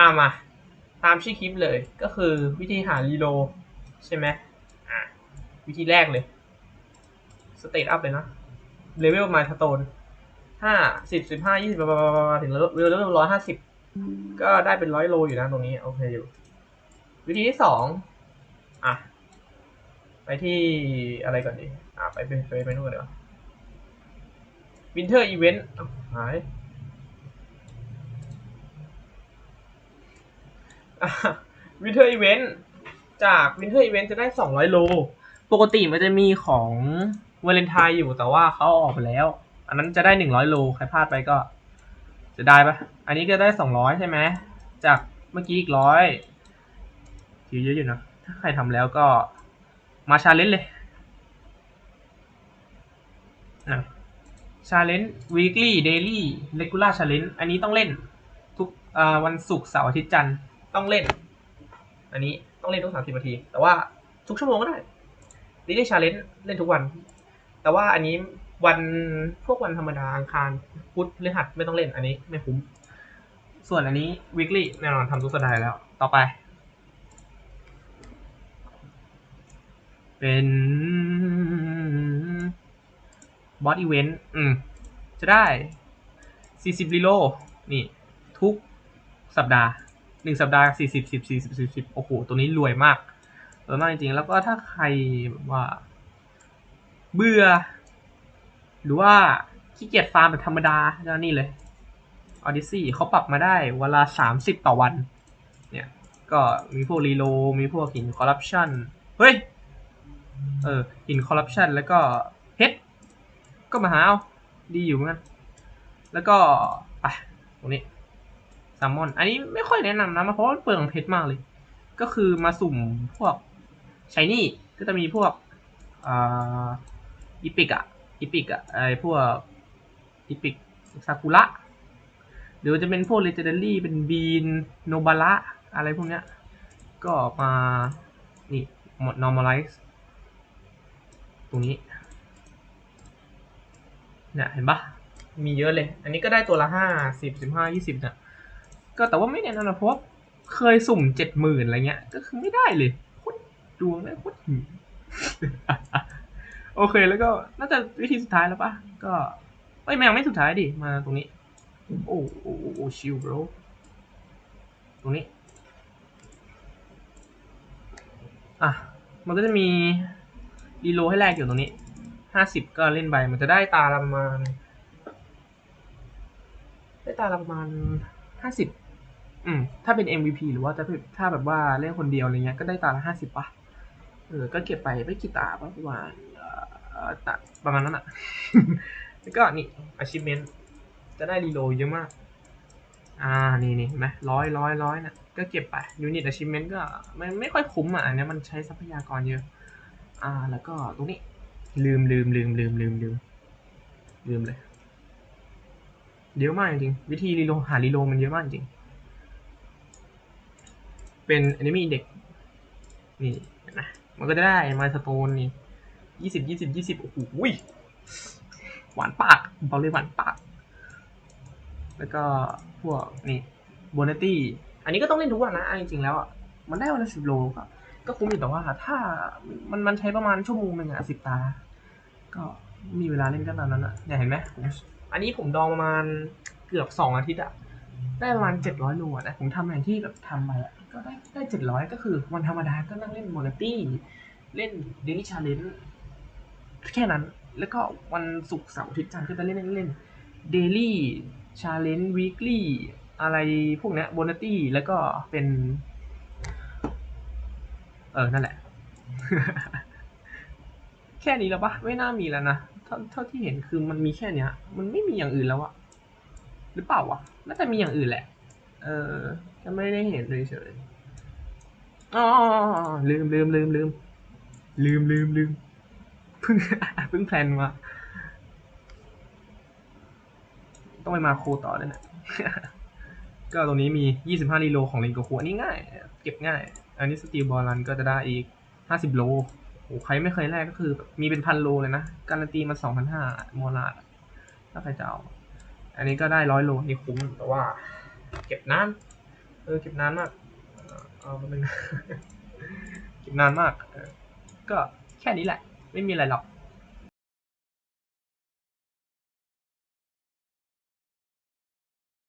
อ่ามา ตามชื่อคลิปเลยก็คือวิธีหารีโลใช่ไหมอ่าวิธีแรกเลยสเตตอัพเลยนะเลเวลมาสโตนห้าสิบสิบห้ายี่สิบถึงเลเวลเลเวลร้อยห้าสิบก็ได้เป็นร้อยโลอยู่นะตรงนี้ โอเคอยู่ วิธีที่สองอะ ไปที่อะไรก่อนดี อะ ไปไปไปไปนู่นก่อนเดี๋ยววินเทอร์อีเวนต์หาย วินเทอร์อีเวนต์จากวินเทอร์อีเวนต์จะได้ 200 โล ปกติมันจะมีของวาเลนไทน์อยู่แต่ว่าเขาออกไปแล้ว อันนั้นจะได้ 100 โล ใครพลาดไปก็จะได้ปะอันนี้ก็ได้ 200 ใช่ไหม จากเมื่อกี้อีกร้อยถือเยอะอยู่นะ ถ้าใครทำแล้วก็มาชาเลนจ์เลยชาเลนจ์ weekly daily regular challenge อันนี้ต้องเล่นทุกวันศุกร์เสาร์อาทิตย์จันทร์ ต้องเล่น อันนี้ต้องเล่นทุกสามสิบนาที แต่ว่าทุกชั่วโมงก็ได้ daily challenge เล่นทุกวัน แต่ว่าอันนี้วันพวกวันธรรมดาอังคารพุธพฤหัสไม่ต้องเล่นอันนี้ไม่คุ้ม ส่วนอันนี้ weekly แน่นอนทำทุกสัปดาห์แล้ว ต่อไป เป็นบอสอีเวนต์อืม จะได้ 40รีโลนี่ ทุกสัปดาห์ หนึ่งสัปดาห์40 10 40 40โอ้โห ตัวนี้รวยมากรวยมากจริงๆ แล้วก็ถ้าใครว่า เบื่อ หรือว่าขี้เกียจฟาร์มแบบธรรมดาก็นี่เลย Odyssey เขาปรับมาได้เวลา30ต่อวัน เนี่ย ก็มีพวกรีโล มีพวกหินคอร์รัปชันเฮ้ย เออหินคอร์รัปชันแล้วก็เพชรก็มาหาเอา ดีอยู่เหมือนกัน แล้วก็ไปตรงนี้ แซลมอน อันนี้ไม่ค่อยแนะนำนะเพราะมันเปลืองเพชรมากเลย ก็คือมาสุ่มพวกชายนี่ก็จะมีพวกอ่าอีพิกอะอีพิกอะไอพวกอีพิกซากุระหรือจะเป็นพวกเลเจนดารี่เป็นบีนโนบาระอะไรพวกเนี้ย ก็มานี่หมด normalize ตรงนี้เนี่ยเห็นปะมีเยอะเลย อันนี้ก็ได้ตัวละห้าสิบสิบห้ายี่สิบเนี่ย ก็แต่ว่าไม่แน่นอนนะเพราะว่าเคยสุ่มเจ็ดหมื่นอะไรเงี้ย ก็คือไม่ได้เลยโคตรดวงไม่งโคตรหืมโอเคแล้วก็น่าจะวิธีสุดท้ายแล้วปะก็เอ้ยแมวไม่สุดท้ายดิมาตรงนี้ โอ้โอ้โอ้ชิลบรตรงนี้อะมันก็จะมีรีโลให้แลกอยู่ตรงนี้ห้าสิบก็เล่นไปมันจะได้ตาละประมาณ ได้ตาละประมาณห้าสิบ อืม ถ้าเป็น MVP หรือว่าถ้าถ้าแบบว่าเล่นคนเดียวอะไรเงี้ยก็ได้ตาละห้าสิบป่ะ เออ ก็เก็บไปไม่กี่ตาประมาณตาประมาณนั้นอะ แล้วก็นี่ achievement จะได้รีโลเยอะมาก อ่า นี่นี่เห็นไหมร้อยร้อยร้อยนะก็เก็บไป unit achievement ก็ไม่ไม่ค่อยคุ้มอะ อันเนี้ยมันใช้ทรัพยากรเยอะ อ่า แล้วก็ตรงนี้ ลืมลืมลืมลืมลืมลืมลืมเลย เยอะมากจริง วิธีรีโลหารีโลมันเยอะมากจริง เป็น enemy index นี่นไหมมันก็จะได้มาสโตนนี่ยี่สิบยี่สิบยี่สิบโอ้โหหวานปากบอกเลยหวานปาก แล้วก็พวกนี่โบนัตี้อันนี้ก็ต้องเล่นทุกวันนะเอาจริงๆแล้วอะมันได้วันละสิบโลก็ก็คุ้มอยู่แต่ว่าถ้ามันมันใช้ประมาณชั่วโมงหนึ่งอะสิบตา ก็มีเวลาเล่นก็ตามนั้นอะเนี่ยเห็นไหมผมอันนี้ผมดองประมาณเกือบสองอาทิตย์อะได้ประมาณเจ็ดร้อยโลนะผมทำอย่างที่แบบทำไปอะ ก็ได้ได้เจ็ดร้อยก็คือวันธรรมดาก็นั่งเล่นโมนาตี้เล่นเดลี่ชาเลนแค่นั้น แล้วก็วันศุกร์เสาร์อาทิตย์จันทร์ก็จะเล่นเล่นเล่นเดลี่ชาเลนจ์วีคลี่อะไรพวกเนี้ยโบนัตี้แล้วก็เป็น เออ นั่นแหละ แค่นี้แล้วปะไม่น่ามีแล้วนะเท่าเท่าที่เห็นคือมันมีแค่เนี้ย มันไม่มีอย่างอื่นแล้วอะหรือเปล่าวะน่าจะมีอย่างอื่นแหละ เออ ก็ไม่ได้เห็นเลยเฉยอ๋อลืมลืมลืมลืมลืมลืมลืมเพิ่งเพิ่งแพลนมา ต้องไปมาโคต่อด้วยนะก็ตรงนี้มี 25รีโลของเลนโกคูอันนี้ง่าย เก็บง่าย อันนี้สตีลบอลลันก็จะได้อีก 50 โลโอ้ใครไม่เคยแลกก็คือแบบมีเป็นพันโลเลยนะ การันตีมา 2,500มอลาดอะถ้าใครจะเอา อันนี้ก็ได้ร้อยโลนี่คุ้มแต่ว่า เก็บน้ เออเก็บนานมากเอามาแป๊บนึงเก็บนานมากก็แค่นี้แหละ ไม่มีอะไรหรอก